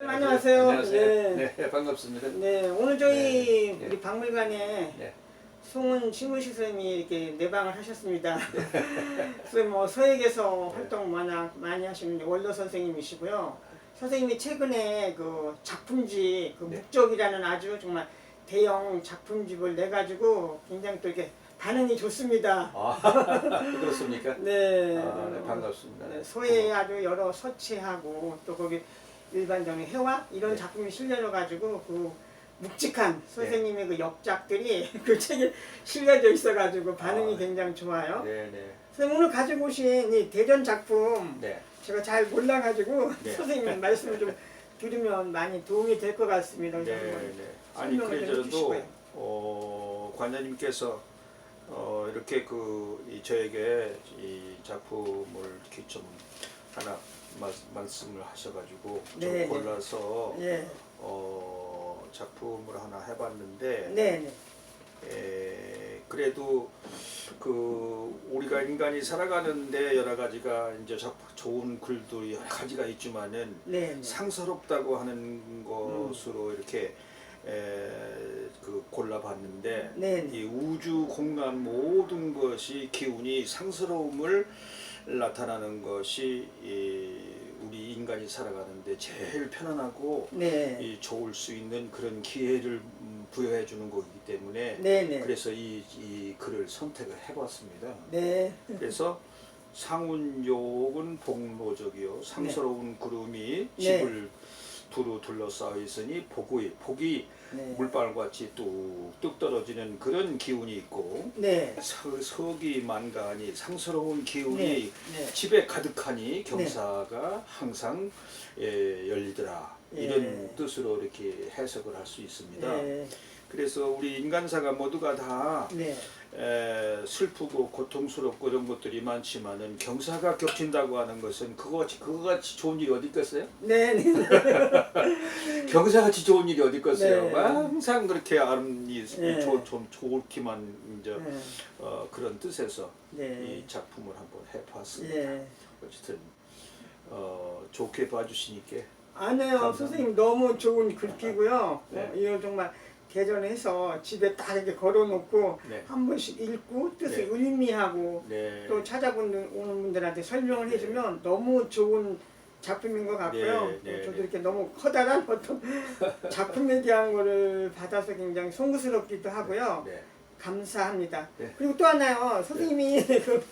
안녕하세요. 안녕하세요. 네. 네, 반갑습니다. 네, 오늘 저희 네, 네. 우리 박물관에 네. 송은 신문식 선생님이 이렇게 내방을 하셨습니다. 그래서 뭐 서예계에서 활동 많아, 많이 하시는 원로 선생님이시고요. 선생님이 최근에 그 작품집, 그 네. 목적이라는 아주 정말 대형 작품집을 내가지고 굉장히 또 이렇게 반응이 좋습니다. 아, 그렇습니까? 네. 아, 네, 반갑습니다. 네, 소에 아주 여러 서체하고 또 거기 일반적인 해와 이런 네. 작품이 실려져 가지고 그 묵직한 선생님의 그 역작들이 그 책에 실려져 있어 가지고 반응이 아, 굉장히 좋아요. 네, 네. 선생님 오늘 가지고 오신 이 대전 작품 네. 제가 잘 몰라 가지고 네. 선생님 말씀을 좀 들으면 많이 도움이 될 것 같습니다. 네, 그래서 한번 네. 아니 설명을 좀 그래도 해주시고요. 어, 관장님께서 어, 이렇게 그 이, 저에게 이 작품을 이렇게 좀 하나 말, 말씀을 하셔가지고 좀 네, 네. 골라서 예. 어, 작품을 하나 해봤는데 네, 네. 에, 그래도 그 우리가 인간이 살아가는데 여러 가지가 이제 작- 좋은 글들이 여러 가지가 있지만은 네, 네. 상서롭다고 하는 것으로 이렇게 에, 그 골라봤는데 네, 네. 이 우주 공간 모든 것이 기운이 상스러움을 나타나는 것이 이 우리 인간이 살아가는데 제일 편안하고 네. 이 좋을 수 있는 그런 기회를 음, 부여해 주는 거기 때문에 네, 네. 그래서 이, 이 글을 선택을 해봤습니다. 네. 그래서 상운욕은 복로적이요 상스러운 구름이 네. 집을 두루 둘러싸여 있으니 복이 복이 네. 물방울같이 뚝뚝 떨어지는 그런 기운이 있고 네. 서, 서기 만가하니 상스러운 기운이 네. 네. 집에 가득하니 경사가 항상 예, 열리더라 예. 이런 뜻으로 이렇게 해석을 할 수 있습니다. 네. 그래서 우리 인간사가 모두가 다 네. 에, 슬프고 고통스럽고 이런 것들이 많지만은 경사가 겹친다고 하는 것은 그거 그거 같이 좋은 일이 어디 있겠어요? 네. 네. 경사 같이 좋은 일이 어디 있겠어요? 네. 항상 그렇게 아름이 네. 조- 좀 좋기만 이제 네. 어, 그런 뜻에서 네. 이 작품을 한번 해봤습니다. 예. 어쨌든 어, 좋게 봐주시니까 아니요, 감사합니다. 선생님 너무 좋은 글귀고요. 네. 어, 이거 정말 대전에서 집에 딱 이렇게 걸어놓고 네. 한 번씩 읽고 뜻을 네. 의미하고 네. 또 찾아보는 오는 분들한테 설명을 해주면 너무 좋은 작품인 것 같고요. 네, 네, 또 저도 네. 이렇게 너무 커다란 어떤 작품에 대한 거를 받아서 굉장히 송구스럽기도 하고요. 네. 감사합니다. 네. 그리고 또 하나요, 선생님이 그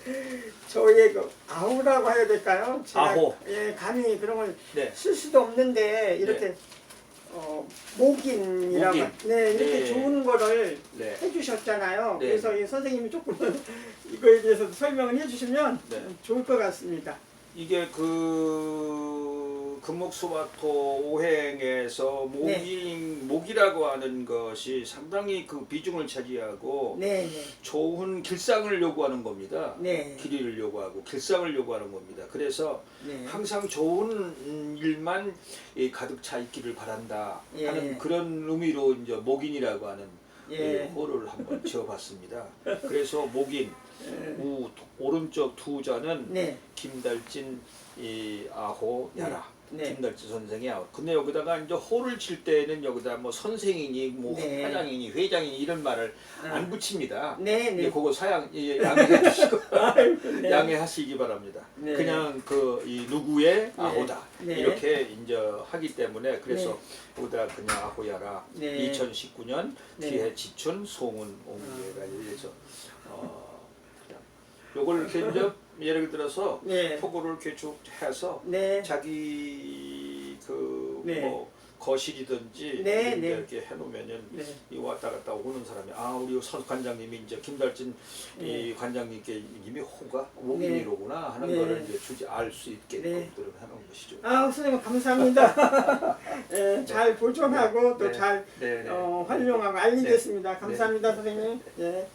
저의 그 아우라고 해야 될까요? 제가 아호. 예, 감히 그런 걸 네. 쓸 수도 없는데 이렇게 어, 목인이라고 목인. 네 이렇게 네. 좋은 거를 네. 해주셨잖아요. 네. 그래서 이 선생님이 조금 이거에 대해서 설명을 해주시면 네. 좋을 것 같습니다. 이게 그 금목수마토 오행에서 네. 목인 목이라고 하는 것이 상당히 그 비중을 차지하고 네, 네, 좋은 길상을 요구하는 겁니다. 네, 길이를 요구하고 길상을 요구하는 겁니다. 그래서 네, 항상 좋은 음, 일만 이 가득 차 있기를 바란다 예. 하는 그런 의미로 이제 목인이라고 하는 예. 예, 호를 한번 지어봤습니다. 그래서 목인 우 오른쪽 투자는 네, 김달진 이 아호 야라 네. 김달진 선생이 아호 근데 여기다가 이제 호를 칠 때는 여기다 뭐 선생이니 뭐 네. 회장이니 회장이니 이런 말을 아. 안 붙입니다. 네, 네, 그거 사양 예, 양해해 주시고 네. 양해하시기 바랍니다. 네. 그냥 그 이 누구의 아호다 네. 이렇게 이제 하기 때문에 그래서 여기다 그냥 아호야라 네. 2019년 네. 기해 지춘 송은 옹기가 이래서 어 요걸 이렇게 이제 예를 들어서 네, 포고를 이렇게 쭉 해서 네, 자기 그 네. 뭐 거실이든지 네, 이런 데 네. 이렇게 해놓으면은 네, 이 왔다 갔다 오는 사람이 아 우리 선 관장님이 이제 김달진 이 관장님께 이미 호가 목인이로구나 하는 네. 거를 이제 주지 알 수 있게끔 네. 해놓은 것이죠. 아 선생님 감사합니다. 예, 잘 보존하고 네. 또잘 네, 네. 어, 활용하고 알리겠습니다. 감사합니다, 선생님. 예.